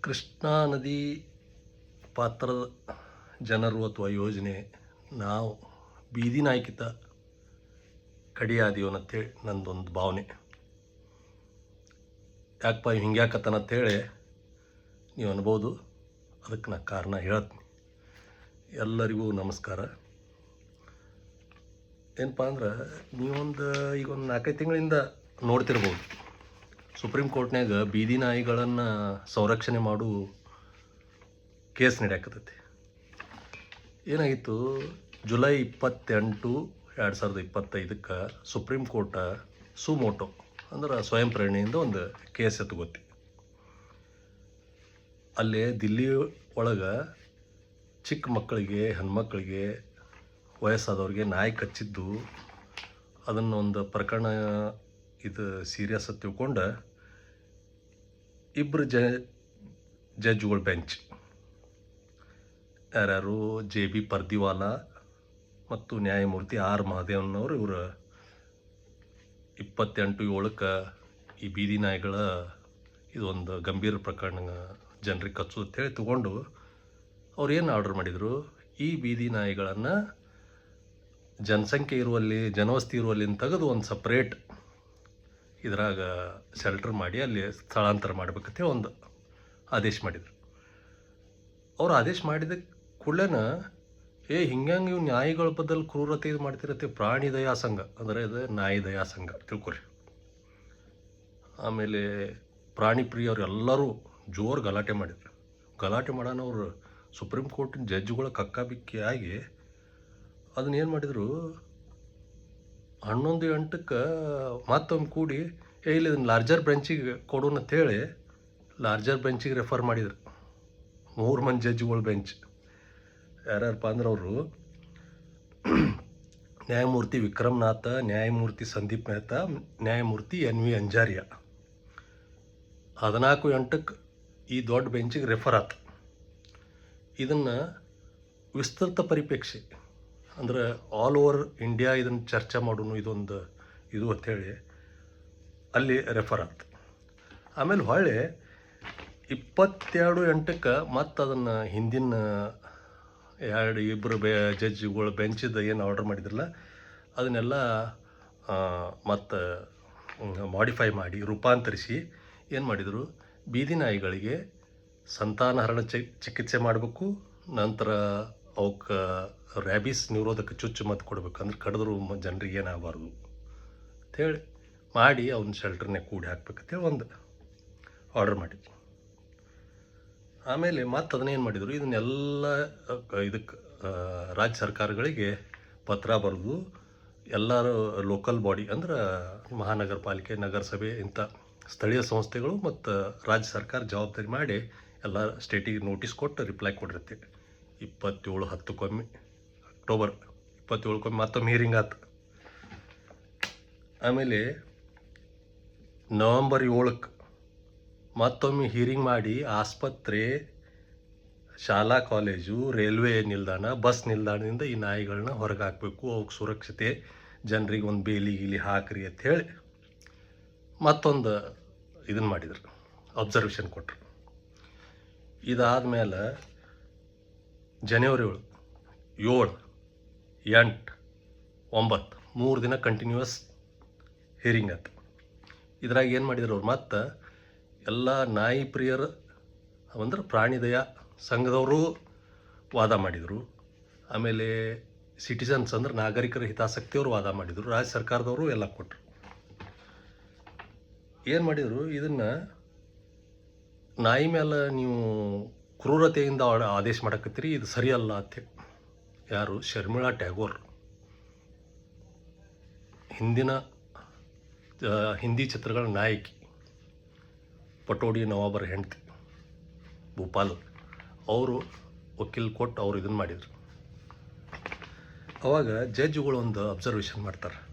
ಕೃಷ್ಣಾ ನದಿ ಪಾತ್ರದ ಜನರು ಅಥವಾ ಯೋಜನೆ, ನಾವು ಬೀದಿ ನಾಯಕಿತ ಕಡಿಯಾದೀವನ್ ಅಂತೇಳಿ ನಂದೊಂದು ಭಾವನೆ. ಯಾಕಪ್ಪ ಹಿಂಗ್ಯಾಕತ್ತನ ಅಂತೇಳಿ ನೀವು ಅನ್ಬೋದು. ಅದಕ್ಕೆ ನಾ ಕಾರಣ ಹೇಳ್ತೀನಿ. ಎಲ್ಲರಿಗೂ ನಮಸ್ಕಾರ. ಏನಪ್ಪ ಅಂದ್ರೆ ನೀವೊಂದು ಈಗ ಒಂದು ನಾಲ್ಕೈದು ತಿಂಗಳಿಂದ ನೋಡ್ತಿರ್ಬೋದು. ಸುಪ್ರೀಂ ಕೋರ್ಟ್ನ್ಯಾಗ ಬೀದಿ ನಾಯಿಗಳನ್ನು ಸಂರಕ್ಷಣೆ ಮಾಡು ಕೇಸ್ ನಡೆಯಾಕತೈತಿ ಏನಾಗಿತ್ತು? ಜುಲೈ ಇಪ್ಪತ್ತೆಂಟು ಎರಡು ಸಾವಿರದ ಇಪ್ಪತ್ತೈದಕ್ಕೆ ಸುಪ್ರೀಂ ಕೋರ್ಟ ಸುಮೋಟೋ ಅಂದ್ರೆ ಸ್ವಯಂ ಪ್ರೇರಣೆಯಿಂದ ಒಂದು ಕೇಸ್ ಎತ್ತಗೊತ್ತಿ ಅಲ್ಲೇ ದಿಲ್ಲಿ ಒಳಗೆ ಚಿಕ್ಕ ಮಕ್ಕಳಿಗೆ, ಹೆಣ್ಮಕ್ಳಿಗೆ ವಯಸ್ಸಾದವ್ರಿಗೆ ನಾಯಿ ಕಚ್ಚಿದ್ದು ಅದನ್ನು ಒಂದು ಪ್ರಕರಣ ಇದು ಸೀರಿಯಸ್ ತಿಳ್ಕೊಂಡು ಇಬ್ಬರು ಜ, ಜಡ್ಜ್ಗಳ ಬೆಂಚ್. ಯಾರ್ಯಾರು ಜೆ ಬಿ ಪರ್ದಿವಾಲ ಮತ್ತು ನ್ಯಾಯಮೂರ್ತಿ ಆರ್ ಮಹಾದೇವನವರು ಇವರು ಇಪ್ಪತ್ತೆಂಟು ಏಳಕ್ಕೆ ಈ ಬೀದಿ ನಾಯಿಗಳ ಇದೊಂದು ಗಂಭೀರ ಪ್ರಕರಣ ಜನರಿಗೆ ಕಚ್ಚು ಅಂತೇಳಿ ತಗೊಂಡು ಅವ್ರು ಏನು ಆರ್ಡರ್ ಮಾಡಿದರು? ಈ ಬೀದಿ ನಾಯಿಗಳನ್ನು ಜನಸಂಖ್ಯೆ ಇರುವಲ್ಲಿ, ಜನವಸ್ತಿ ಇರುವಲ್ಲಿ ತೆಗೆದು ಒಂದು ಸಪ್ರೇಟ್ ಇದ್ರಾಗ ಶೆಲ್ಟರ್ ಮಾಡಿ ಅಲ್ಲಿ ಸ್ಥಳಾಂತರ ಮಾಡ್ಬೇಕಂತೇಳಿ ಒಂದು ಆದೇಶ ಮಾಡಿದರು. ಅವ್ರು ಆದೇಶ ಮಾಡಿದ ಕೂಡಲೇನ, ಏ ಹಿಂಗಂಗೆ ಇವು ನ್ಯಾಯಿಗಳ ಬದಲು ಕ್ರೂರತೆ ಇದು ಮಾಡ್ತಿರತ್ತೆ, ಪ್ರಾಣಿ ದಯಾ ಸಂಘ. ಅಂದರೆ ಇದು ನಾಯಿ ದಯಾ ಸಂಘ, ತಿಳ್ಕೊರಿ. ಆಮೇಲೆ ಪ್ರಾಣಿ ಪ್ರಿಯರು ಎಲ್ಲರೂ ಜೋರು ಗಲಾಟೆ ಮಾಡಿದ್ರು. ಗಲಾಟೆ ಮಾಡೋಣ ಅವರು ಸುಪ್ರೀಂ ಕೋರ್ಟಿನ ಜಡ್ಜ್ಗಳ ಕಕ್ಕಾಬಿಕ್ಕಿ ಆಗಿ ಅದನ್ನ ಏನು ಮಾಡಿದರು ಹನ್ನೊಂದು ಎಂಟಕ್ಕೆ ಮತ್ತೊಮ್ಮೆ ಕೂಡಿ, ಏ, ಇಲ್ಲಿ ಇದನ್ನು ಲಾರ್ಜರ್ ಬೆಂಚಿಗೆ ಕೊಡೋಣ ಅಂತೇಳಿ ಲಾರ್ಜರ್ ಬೆಂಚಿಗೆ ರೆಫರ್ ಮಾಡಿದ್ರು. ಮೂರು ಮಂದಿ ಜಡ್ಜ್ಗಳ ಬೆಂಚ್ ಯಾರ್ಯಾರಪ್ಪ ಅಂದ್ರೆ ಅವರು, ನ್ಯಾಯಮೂರ್ತಿ ವಿಕ್ರಮನಾಥ, ನ್ಯಾಯಮೂರ್ತಿ ಸಂದೀಪ್ ಮೆಹ್ತಾ, ನ್ಯಾಯಮೂರ್ತಿ ಎನ್ ವಿ ಅಂಜಾರ್ಯ. ಹದಿನಾಲ್ಕು ಎಂಟಕ್ಕೆ ಈ ದೊಡ್ಡ ಬೆಂಚಿಗೆ ರೆಫರ್ ಆತು. ಇದನ್ನು ವಿಸ್ತೃತ ಪರಿಪೇಕ್ಷೆ ಅಂದ್ರೆ ಆಲ್ ಓವರ್ ಇಂಡಿಯಾ ಇದನ್ನು ಚರ್ಚೆ ಮಾಡೋನು ಇದೊಂದು ಇದು ಅಂಥೇಳಿ ಅಲ್ಲಿ ರೆಫರ್ ಆಗ್ತದೆ ಆಮೇಲೆ ಹೊಳ್ಳಿ ಇಪ್ಪತ್ತೆರಡು ಎಂಟಕ್ಕೆ ಮತ್ತು ಅದನ್ನು ಹಿಂದಿನ, ಎರಡು ಇಬ್ಬರು ಬೆ ಜಡ್ಜ್ಗಳು ಬೆಂಚಿದ ಏನು ಆರ್ಡರ್ ಮಾಡಿದ್ರಲ್ಲ, ಅದನ್ನೆಲ್ಲ ಮತ್ತು ಮಾಡಿಫೈ ಮಾಡಿ, ರೂಪಾಂತರಿಸಿ ಏನು ಮಾಡಿದರು, ಬೀದಿ ನಾಯಿಗಳಿಗೆ ಸಂತಾನಹರಣ ಚಿಕಿತ್ಸೆ ಮಾಡಬೇಕು, ನಂತರ ಅವಕ್ಕೆ ರ್ಯಾಬಿಸ್ ನಿರೋಧಕ ಚುಚ್ಚು ಮದ್ದು ಕೊಡ್ಬೇಕಂದ್ರೆ ಕಡಿದ್ರು ಜನರಿಗೆ ಏನಾಗಬಾರ್ದು? ಅಂಥೇಳಿ ಮಾಡಿ ಅವ್ನ ಶೆಲ್ಟರ್ನೇ ಕೂಡಿ ಹಾಕ್ಬೇಕಂತೇಳಿ ಒಂದು ಆರ್ಡರ್ ಮಾಡಿದ್ವಿ. ಆಮೇಲೆ ಮತ್ತೆ ಅದನ್ನೇನು ಮಾಡಿದರು? ಇದನ್ನೆಲ್ಲ ಇದಕ್ಕೆ ರಾಜ್ಯ ಸರ್ಕಾರಗಳಿಗೆ ಪತ್ರ ಬರೆದು ಎಲ್ಲರೂ ಲೋಕಲ್ ಬಾಡಿ ಅಂದ್ರೆ ಮಹಾನಗರ ಪಾಲಿಕೆ ನಗರಸಭೆ ಇಂಥ ಸ್ಥಳೀಯ ಸಂಸ್ಥೆಗಳು ಮತ್ತು ರಾಜ್ಯ ಸರ್ಕಾರ ಜವಾಬ್ದಾರಿ ಮಾಡಿ ಎಲ್ಲ ಸ್ಟೇಟಿಗೆ ನೋಟಿಸ್ ಕೊಟ್ಟು ರಿಪ್ಲೈ ಕೊಡಿರುತ್ತೆ ಇಪ್ಪತ್ತೇಳು ಹತ್ತಕ್ಕೊಮ್ಮೆ, ಅಕ್ಟೋಬರ್ ಇಪ್ಪತ್ತೇಳಕ್ಕೊಮ್ಮೆ ಮತ್ತೊಮ್ಮೆ ಹೀರಿಂಗ್ ಆತು. ಆಮೇಲೆ ನವಂಬರ್ ಏಳಕ್ಕೆ ಮತ್ತೊಮ್ಮೆ ಹೀರಿಂಗ್ ಮಾಡಿ ಆಸ್ಪತ್ರೆ, ಶಾಲಾ ಕಾಲೇಜು, ರೈಲ್ವೆ ನಿಲ್ದಾಣ, ಬಸ್ ನಿಲ್ದಾಣದಿಂದ ಈ ನಾಯಿಗಳನ್ನ ಹೊರಗೆ ಹಾಕಬೇಕು ಅವಕ್ಕೆ ಸುರಕ್ಷತೆ, ಜನರಿಗೆ ಒಂದು ಬೇಲಿ ಗೀಲಿ ಹಾಕ್ರಿ ಅಂತ ಮತ್ತೊಂದು ಇದನ್ನು ಮಾಡಿದ್ರು ಅಬ್ಸರ್ವೇಷನ್ ಕೊಟ್ಟರು ಇದಾದಮೇಲೆ ಜನವರಿ ಏಳು ಏಳು ಎಂಟು, ಒಂಬತ್ತು, ಮೂರು ದಿನ ಕಂಟಿನ್ಯೂಯಸ್ ಹಿಯರಿಂಗ್ ಆಯ್ತು. ಇದ್ರಾಗ ಏನು ಮಾಡಿದ್ರು ಅವ್ರು? ಮತ್ತು ಎಲ್ಲ ನಾಯಿ ಪ್ರಿಯರು, ಅಂದ್ರೆ ಪ್ರಾಣಿದಯ ಸಂಘದವರು ವಾದ ಮಾಡಿದರು. ಆಮೇಲೆ ಸಿಟಿಸನ್ಸ್ ಅಂದ್ರೆ ನಾಗರಿಕರ ಹಿತಾಸಕ್ತಿಯವರು ವಾದ ಮಾಡಿದರು. ರಾಜ್ಯ ಸರ್ಕಾರದವರು ಎಲ್ಲ ಕೊಟ್ಟರು ಏನು ಮಾಡಿದರು? ಇದನ್ನು ನಾಯಿ ಮೇಲೆ ನೀವು ಕ್ರೂರತೆಯಿಂದ ಆದೇಶ ಮಾಡಕತ್ತೀರಿ? ಇದು ಸರಿಯಲ್ಲ ಅಂತ ಯಾರು? ಶರ್ಮಿಳಾ ಟ್ಯಾಗೋರ್. ಹಿಂದಿನ ಹಿಂದಿ ಚಿತ್ರಗಳ ನಾಯಕಿ. ಪಟೋಡಿ ನವಾಬರ್ ಹೆಂಡತಿ. ಭೂಪಾಲ್. ಅವರು ವಕೀಲ್ ಕೊಟ್ಟು ಅವರು ಇದನ್ನು ಮಾಡಿದರು. ಅವಾಗ ಜಡ್ಜ್ಗಳು ಒಂದು ಅಬ್ಸರ್ವೇಷನ್ ಮಾಡ್ತಾರೆ.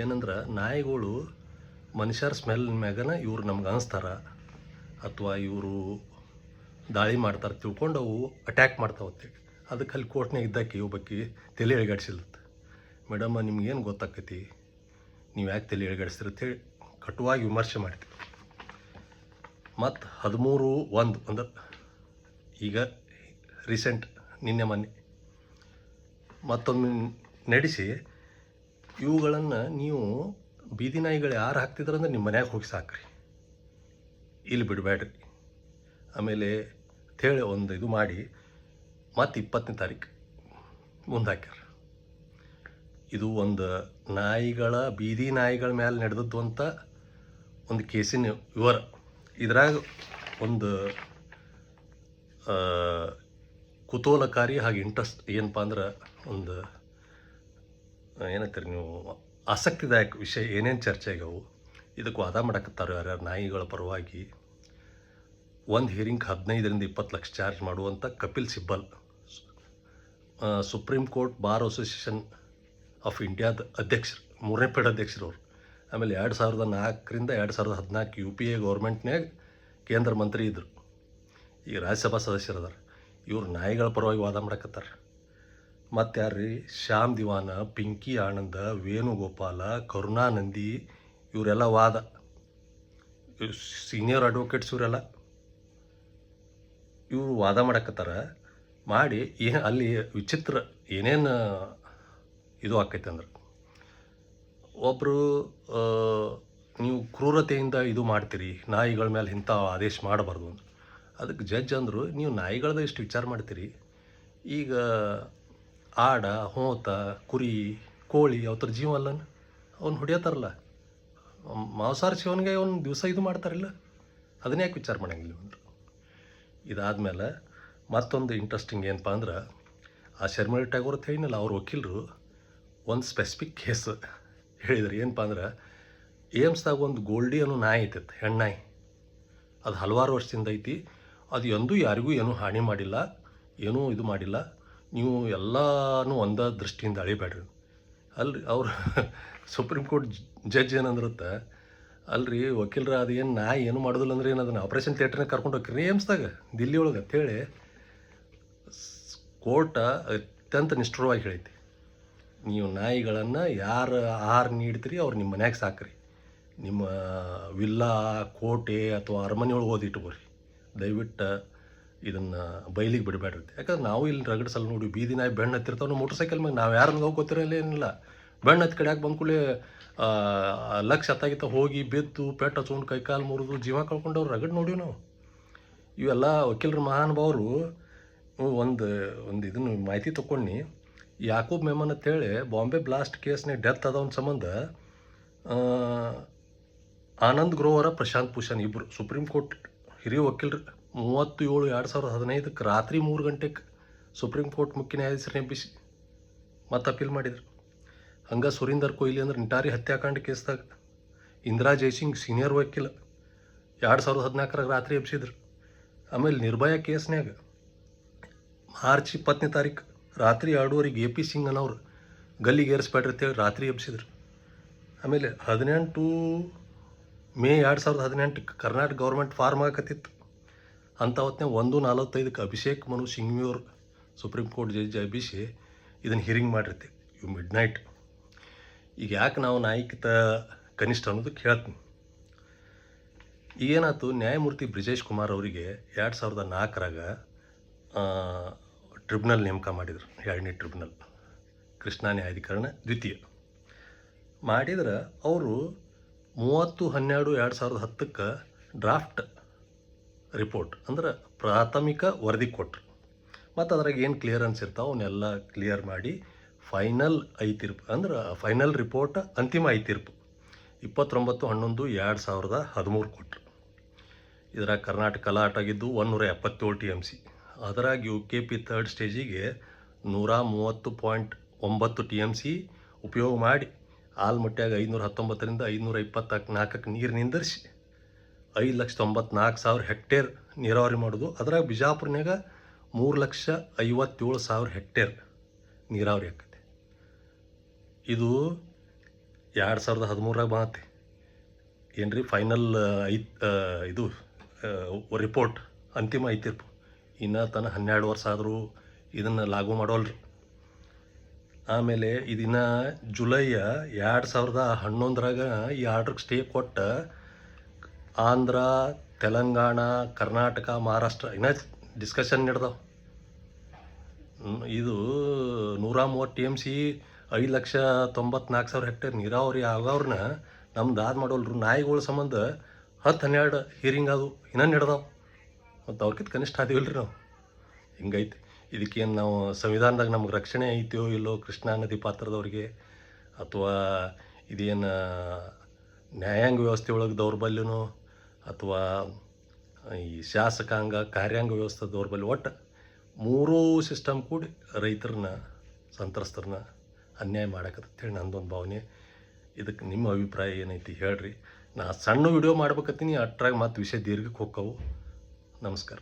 ಏನಂದ್ರೆ, ನಾಯಿಗಳು ಮನುಷ್ಯರ ಸ್ಮೆಲ್ ಮ್ಯಾಗನ ಇವ್ರು ನಮ್ಗೆ ಅನಿಸ್ತಾರ. ಅಥವಾ ಇವರು ದಾಳಿ ಮಾಡ್ತಾರೆ, ತಿಳ್ಕೊಂಡು ಅವು ಅಟ್ಯಾಕ್ ಮಾಡ್ತಾವೆ ಅಂತೇಳಿ ಅದಕ್ಕೆ ಅಲ್ಲಿ ಕೋರ್ಟ್ನಾಗ ಇದ್ದಕ್ಕೆ ಒಬ್ಬಾಕಿ ತಲೆ ಎಳಗಾಡ್ಸಿಲ್ಲತ್ತೆ ಮೇಡಮ್ಮ ನಿಮ್ಗೇನು ಗೊತ್ತಾಕೈತಿ ನೀವು ಯಾಕೆ ತಲೆ ಎಳಗಾಡಿಸ್ತೀರಿ ಅಂತೇಳಿ ಕಟುವಾಗಿ ವಿಮರ್ಶೆ ಮಾಡ್ತೀವಿ. ಮತ್ತು ಹದಿಮೂರು ಒಂದು, ಅಂದ್ರೆ ಈಗ ರೀಸೆಂಟ್ ನಿನ್ನೆ ಮೊನ್ನೆ ಮತ್ತೊಮ್ಮೆ ನಡೆಸಿ, ಇವುಗಳನ್ನು ನೀವು ಬೀದಿ ನಾಯಿಗಳು ಯಾರು ಹಾಕ್ತಿದ್ರಂದ್ರೆ ನಿಮ್ಮ ಮನ್ಯಾಗ ಹೋಗಿ ಸಾಕ್ರಿ. ಇಲ್ಲಿ ಬಿಡಬೇಡ್ರಿ ಆಮೇಲೆ ಹೇಳಿ ಒಂದು ಇದು ಮಾಡಿ ಮತ್ತು ಇಪ್ಪತ್ತನೇ ತಾರೀಕು ಮುಂದಾಕ್ಯಾರ ಇದು ಒಂದು ನಾಯಿಗಳ, ಬೀದಿ ನಾಯಿಗಳ ಮೇಲೆ ನಡೆದದ್ದು ಅಂತ ಒಂದು ಕೇಸಿನ ವಿವರ. ಇದ್ರಾಗ ಒಂದು ಕುತೂಹಲಕಾರಿ ಹಾಗೆ ಇಂಟ್ರೆಸ್ಟ್ ಏನಪ್ಪ ಅಂದ್ರೆ ಒಂದು ಏನಂತೀರಿ ನೀವು, ಆಸಕ್ತಿದಾಯಕ ವಿಷಯ ಏನೇನು ಚರ್ಚೆ ಆಗ್ಯಾವು ಇದಕ್ಕೆ ವಾದ ಯಾರು ಯಾರ್ಯಾರು ನಾಯಿಗಳ ಪರವಾಗಿ. ಒಂದು ಹಿಯರಿಂಗ್ ಹದಿನೈದರಿಂದ ಇಪ್ಪತ್ತು ಲಕ್ಷ ಚಾರ್ಜ್ ಮಾಡುವಂಥ Kapil Sibal. Supreme Court Bar Association of ಇಂಡಿಯಾದ ಅಧ್ಯಕ್ಷರು ಮೂರನೇ ಪೀಠ ಅಧ್ಯಕ್ಷರು ಅವರು. ಆಮೇಲೆ ಎರಡು ಸಾವಿರದ ನಾಲ್ಕರಿಂದ ಎರಡು ಸಾವಿರದ ಹದಿನಾಲ್ಕು ಯು ಪಿ ಎ ಗೌರ್ಮೆಂಟ್ನಾಗ ಕೇಂದ್ರ ಮಂತ್ರಿ ಇದ್ದರು ಈಗ ರಾಜ್ಯಸಭಾ ಸದಸ್ಯರದಾರ ಇವರು ನಾಯಿಗಳ ಪರವಾಗಿ ವಾದ ಮಾಡಕತ್ತಾರೆ. ಮತ್ತು ಯಾರ್ರಿ? ಶ್ಯಾಮ್ ದಿವಾನ, ಪಿಂಕಿ ಆನಂದ, ವೇಣುಗೋಪಾಲ, ಕರುಣಾನಂದಿ, ಇವರೆಲ್ಲ ವಾದ. ಸೀನಿಯರ್ ಅಡ್ವೊಕೇಟ್ಸ್ ಇವರೆಲ್ಲ. ಇವರು ವಾದ ಮಾಡಕತ್ತಾರ, ಮಾಡಿ ಏನು ಅಲ್ಲಿ ವಿಚಿತ್ರ ಏನೇನು, ಇದು ಆಕೈತೆ ಅಂದ್ರೆ. ಒಬ್ಬರು ನೀವು ಕ್ರೂರತೆಯಿಂದ ಇದು ಮಾಡ್ತೀರಿ, ನಾಯಿಗಳ ಮೇಲೆ ಇಂಥ ಆದೇಶ ಮಾಡಬಾರ್ದು ಅಂತ ಅದಕ್ಕೆ ಜಡ್ಜ್ ಅಂದರು, ನೀವು ನಾಯಿಗಳದ ಎಷ್ಟು ವಿಚಾರ ಮಾಡ್ತೀರಿ, ಈಗ ಆಡ, ಹೋತ, ಕುರಿ, ಕೋಳಿ ಅವತರ ಜೀವ ಅಲ್ಲನ, ಅವ್ನು ಹೊಡಿಯತ್ತಾರಲ್ಲ ಮಾಂಸಾಹಾರ ಶಿವನಿಗೆ ಅವ್ನು ದಿವಸ ಇದು ಮಾಡ್ತಾರಿಲ್ಲ, ಅದನ್ನ ಯಾಕೆ ವಿಚಾರ ಮಾಡಂಗಿಲ್ಲ ಅಂದರು ಇದಾದಮೇಲೆ ಮತ್ತೊಂದು ಇಂಟ್ರೆಸ್ಟಿಂಗ್ ಏನಪ್ಪ ಅಂದ್ರೆ, ಆ ಶರ್ಮಿಳಿ ಟ್ಯಾಗೋರ್ ಅಂತ ಹೇಳಿನಲ್ಲ ಅವ್ರ ವಕೀಲರು ಒಂದು ಸ್ಪೆಸಿಫಿಕ್ ಕೇಸ್ ಹೇಳಿದ್ರು. ಏನಪ್ಪ ಅಂದ್ರೆ, ಏಮ್ಸ್ದಾಗ ಒಂದು ಗೋಲ್ಡಿ ಅನ್ನೋ ನಾಯಿ ಐತೈತೆ, ಹೆಣ್ಣಾಯಿ. ಅದು ಹಲವಾರು ವರ್ಷದಿಂದ ಐತಿ. ಅದು ಎಂದೂ ಯಾರಿಗೂ ಏನೂ ಹಾನಿ ಮಾಡಿಲ್ಲ, ಏನೂ ಇದು ಮಾಡಿಲ್ಲ. ನೀವು ಎಲ್ಲನೂ ಒಂದೇ ದೃಷ್ಟಿಯಿಂದ ಅಳಿಬೇಡ್ರಿ. ಅಲ್ರಿ, ಅವರು ಸುಪ್ರೀಂ ಕೋರ್ಟ್ ಜಡ್ಜ್ ಏನಂದ್ರತ್ತ ಅಲ್ರಿ, ವಕೀಲ್ರ ಅದು ಏನು ನಾಯಿ ಏನು ಮಾಡೋದಿಲ್ಲ ಅಂದ್ರೆ ಏನು ಅದನ್ನು ಆಪ್ರೇಷನ್ ಥಿಯೇಟ್ರ್ನಾಗ ಕರ್ಕೊಂಡು ಹೋಗ್ರಿ ಏಮ್ಸ್ದಾಗ? ದಿಲ್ಲಿ ಒಳಗೆ ಅಂತೇಳಿ ಕೋರ್ಟ ಅತ್ಯಂತ ನಿಷ್ಠುರವಾಗಿ ಹೇಳೈತಿ ನೀವು ನಾಯಿಗಳನ್ನು ಯಾರು ಆಹಾರ ನೀಡ್ತೀರಿ ಅವ್ರು ನಿಮ್ಮ ಮನ್ಯಾಗ ಸಾಕ್ರಿ. ನಿಮ್ಮ ವಿಲ್ಲಾ, ಕೋಟೆ ಅಥವಾ ಅರಮನೆ ಒಳಗೆ ಓದಿಟ್ಕೋರಿ ದಯವಿಟ್ಟು ಇದನ್ನು ಬೈಲಿಗೆ ಬಿಡಬೇಡ್ರಿ ಯಾಕಂದ್ರೆ ನಾವು ಇಲ್ಲಿ ರಗಡ್ ಸಲ ನೋಡಿ ಬೀದಿ ನಾಯಿ ಬೆಣ್ಣು ಹತ್ತಿರ್ತಾವೆ ಮೋಟರ್ ಸೈಕಲ್ ಮ್ಯಾಗ ನಾವು ಯಾರನ್ನ ಹೋಗಿ ಗೊತ್ತಿರಲ್ಲ ಏನಿಲ್ಲ. ಬೆಣ್ಣು ಹತ್ತು ಕಡೆ ಯಾಕೆ ಕೂಡಲೇ ಲಕ್ಷ ಹತ್ತಾಗಿತ್ತ ಹೋಗಿ ಬಿದ್ದು ಪೆಟ್ಟ ಹಚ್ಕೊಂಡು ಕೈಕಾಲು ಮುರಿದು ಜೀವ ಕಳ್ಕೊಂಡವ್ರು ರಗಡ್ ನೋಡಿವಿ ನಾವು. ಇವೆಲ್ಲ ವಕೀಲರ ಮಹಾನುಭಾವರು ಒಂದು ಒಂದು ಇದನ್ನು ಮಾಹಿತಿ ತೊಗೊಂಡು ಯಾಕೂಬ್ ಮೆಮನ್ ಅಂತೇಳಿ ಬಾಂಬೆ ಬ್ಲಾಸ್ಟ್ ಕೇಸ್ನಾಗ ಡೆತ್ ಆದವನ ಸಂಬಂಧ ಆನಂದ್ ಗ್ರೋವರ, ಪ್ರಶಾಂತ್ ಭೂಷಣ್ ಇಬ್ಬರು ಸುಪ್ರೀಂ ಕೋರ್ಟ್ ಹಿರಿಯ ವಕೀಲರು ಮೂವತ್ತು ಏಳು ಎರಡು ಸಾವಿರದ ಹದಿನೈದಕ್ಕೆ ರಾತ್ರಿ ಮೂರು ಗಂಟೆಗೆ ಸುಪ್ರೀಂ ಕೋರ್ಟ್ ಮುಖ್ಯ ನ್ಯಾಯಾಧೀಶರನ್ನೇ ಬಿಸಿ ಮತ್ತೆ ಅಪೀಲ್ ಮಾಡಿದ್ರು. ಹಂಗೆ ಸುರೀಂದರ್ ಕೊಯ್ಲಿ ಅಂದ್ರೆ ನಿಟಾರಿ ಹತ್ಯಾಕಾಂಡ ಕೇಸ್ದಾಗ ಇಂದಿರಾ ಜೈಸಿಂಗ್ ಸೀನಿಯರ್ ವಕೀಲ. ಎರಡು ಸಾವಿರದ ಹದಿನಾಲ್ಕರಾಗ ರಾತ್ರಿ ಎಬ್ಸಿದ್ರು. ಆಮೇಲೆ ನಿರ್ಭಯ ಕೇಸ್ನ್ಯಾಗ ಮಾರ್ಚ್ ಇಪ್ಪತ್ತನೇ ತಾರೀಕು ರಾತ್ರಿ ಎರಡೂವರೆಗೆ ಎ ಪಿ ಸಿಂಗ್ ಅನ್ನೋರು ಗಲ್ಲಿಗೆ ಏರಿಸ್ಬೇಡ್ರಿ ಅಂತೇಳಿ ರಾತ್ರಿ ಎಬ್ಸಿದ್ರು. ಆಮೇಲೆ ಹದಿನೆಂಟು ಮೇ ಎರಡು ಸಾವಿರದ ಹದಿನೆಂಟಕ್ಕೆ ಕರ್ನಾಟಕ ಗೌರ್ಮೆಂಟ್ ಫಾರ್ಮ್ ಆಗತ್ತಿತ್ತು ಅಂಥ ಹೊತ್ತಿನ ಒಂದು ನಲವತ್ತೈದಕ್ಕೆ ಅಭಿಷೇಕ್ ಮನು ಸಿಂಘ್ವಿ ಅವರು ಸುಪ್ರೀಂ ಕೋರ್ಟ್ ಜಡ್ಜ್ ಅಭಿಷೇಕ್ ಇದನ್ನು ಹಿರಿಂಗ್ ಮಾಡಿರ್ತೀವಿ. ಇವು ಮಿಡ್ ನೈಟ್ ಈಗ ಯಾಕೆ ನಾವು ನಾಯಕಿತ ಕನಿಷ್ಠ ಅನ್ನೋದಕ್ಕೆ ಹೇಳ್ತೀನಿ ಈಗೇನಾಯ್ತು, ನ್ಯಾಯಮೂರ್ತಿ ಬ್ರಿಜೇಶ್ ಕುಮಾರ್ ಅವರಿಗೆ ಎರಡು ಸಾವಿರದ ನಾಲ್ಕರಾಗ ಟ್ರಿಬ್ಯುನಲ್ ನೇಮಕ ಮಾಡಿದರು, ಎರಡನೇ ಟ್ರಿಬ್ಯುನಲ್, ಕೃಷ್ಣ ನ್ಯಾಯಾಧಿಕರಣ ದ್ವಿತೀಯ. ಮಾಡಿದ್ರೆ ಅವರು ಮೂವತ್ತು ಹನ್ನೆರಡು ಎರಡು ಸಾವಿರದ ಹತ್ತಕ್ಕೆ ಡ್ರಾಫ್ಟ್ ರಿಪೋರ್ಟ್, ಅಂದ್ರೆ ಪ್ರಾಥಮಿಕ ವರದಿ ಕೊಟ್ಟರು ಮತ್ತು ಅದ್ರಾಗ ಏನು ಕ್ಲಿಯರೆನ್ಸ್ ಇರ್ತಾವೆ, ಅವನ್ನೆಲ್ಲ ಕ್ಲಿಯರ್ ಮಾಡಿ ಫೈನಲ್ ಐ ತೀರ್ಪು ಅಂದ್ರೆ ಫೈನಲ್ ರಿಪೋರ್ಟ್ ಅಂತಿಮ ಐ ತೀರ್ಪು ಇಪ್ಪತ್ತೊಂಬತ್ತು, ಹನ್ನೊಂದು, ಎರಡು ಸಾವಿರದ ಹದಿಮೂರು ಕೊಟ್ಟರು ಇದರಾಗ ಕರ್ನಾಟಕ ಲಾಟ್ ಆಗಿದ್ದು ಒಂದೂರ ಎಪ್ಪತ್ತೇಳು ಟಿ ಎಂ ಸಿ. ಅದರಾಗ ಯು ಕೆ ಪಿ ತರ್ಡ್ ಸ್ಟೇಜಿಗೆ ನೂರ ಮೂವತ್ತು ಪಾಯಿಂಟ್ ಒಂಬತ್ತು ಟಿ ಎಂ ಸಿ ಉಪಯೋಗ ಮಾಡಿ ಆಲ್ಮಟ್ಯಾಗ ಐನೂರ ಹತ್ತೊಂಬತ್ತರಿಂದ ಐದುನೂರ ಇಪ್ಪತ್ನಾಲ್ಕು ನಾಲ್ಕಕ್ಕೆ ನೀರು ನಿಂದರಿಸಿ ಐದು ಲಕ್ಷ ತೊಂಬತ್ನಾಲ್ಕು ಸಾವಿರ ಹೆಕ್ಟೇರ್ ನೀರಾವರಿ ಮಾಡೋದು. ಅದ್ರಾಗ ಬಿಜಾಪುರ್ನಾಗ ಮೂರು ಲಕ್ಷ ಐವತ್ತೇಳು ಸಾವಿರ ಹೆಕ್ಟೇರ್ ನೀರಾವರಿ ಇದು ಎರಡು ಸಾವಿರದ ಹದಿಮೂರಾಗ ಬಂದತಿ. ಏನು ರೀ ಫೈನಲ್ ಐ ಇದು ರಿಪೋರ್ಟ್ ಅಂತಿಮ ಐತಿರ್ಪು ಇನ್ನು ತನ್ನ ಹನ್ನೆರಡು ವರ್ಷ ಆದರೂ ಇದನ್ನು ಲಾಗು ಮಾಡೋಲ್ರಿ. ಆಮೇಲೆ ಇದನ್ನ ಜುಲೈಯ ಎರಡು ಸಾವಿರದ ಹನ್ನೊಂದರಾಗ ಈ ಆರ್ಡ್ರಿಗೆ ಸ್ಟೇ ಕೊಟ್ಟ ಆಂಧ್ರ, ತೆಲಂಗಾಣ, ಕರ್ನಾಟಕ, ಮಹಾರಾಷ್ಟ್ರ, ಇನ್ನೂ ಡಿಸ್ಕಷನ್ ನಡೆದವು. ಇದು ನೂರ ಮೂವತ್ತು ಟಿ ಎಂ ಸಿ ಐದು ಲಕ್ಷ ತೊಂಬತ್ನಾಲ್ಕು ಸಾವಿರ ಹೆಕ್ಟೇರ್ ನೀರಾವರಿ ಆಗವ್ರನ್ನ ನಮ್ದು ಆದ ಮಾಡೋಲ್ರು ನಾಯಿಗಳ ಸಂಬಂಧ ಹತ್ತು ಹನ್ನೆರಡು ಹೀರಿಂಗ್ ಅದು ಇನ್ನೊಂದು ನಡೆದವು? ಮತ್ತು ಅವ್ರಕ್ಕಿಂತ ಕನಿಷ್ಠ ರೀ ನಾವು. ಹಿಂಗೈತಿ. ಇದಕ್ಕೇನು ನಾವು ಸಂವಿಧಾನದಾಗ ನಮ್ಗೆ ರಕ್ಷಣೆ ಐತಿಯೋ ಇಲ್ಲೋ ಕೃಷ್ಣಾ ನದಿ ಪಾತ್ರದವ್ರಿಗೆ ಅಥವಾ ಇದೇನು ನ್ಯಾಯಾಂಗ ವ್ಯವಸ್ಥೆ ಒಳಗೆ ದೌರ್ಬಲ್ಯನೋ ಅಥವಾ ಈ ಶಾಸಕಾಂಗ ಕಾರ್ಯಾಂಗ ವ್ಯವಸ್ಥೆ ದೌರ್ಬಲ್ಯ ಒಟ್ಟು ಮೂರೂ ಸಿಸ್ಟಮ್ ಕೂಡಿ ರೈತರನ್ನ ಸಂತ್ರಸ್ತರನ್ನ ಅನ್ಯಾಯ ಮಾಡಕತ್ತೇಳಿ ನಂದೊಂದು ಭಾವನೆ. ಇದಕ್ಕೆ ನಿಮ್ಮ ಅಭಿಪ್ರಾಯ ಏನೈತಿ ಹೇಳ್ರಿ. ನಾ ಸಣ್ಣ ವಿಡಿಯೋ ಮಾಡ್ಬೇಕತ್ತೀನಿ ಅಟ್ರಾಗ ಮತ್ತು ವಿಷಯ ದೀರ್ಘಕ್ಕೆ ಹೋಕ್ಕವು ನಮಸ್ಕಾರ.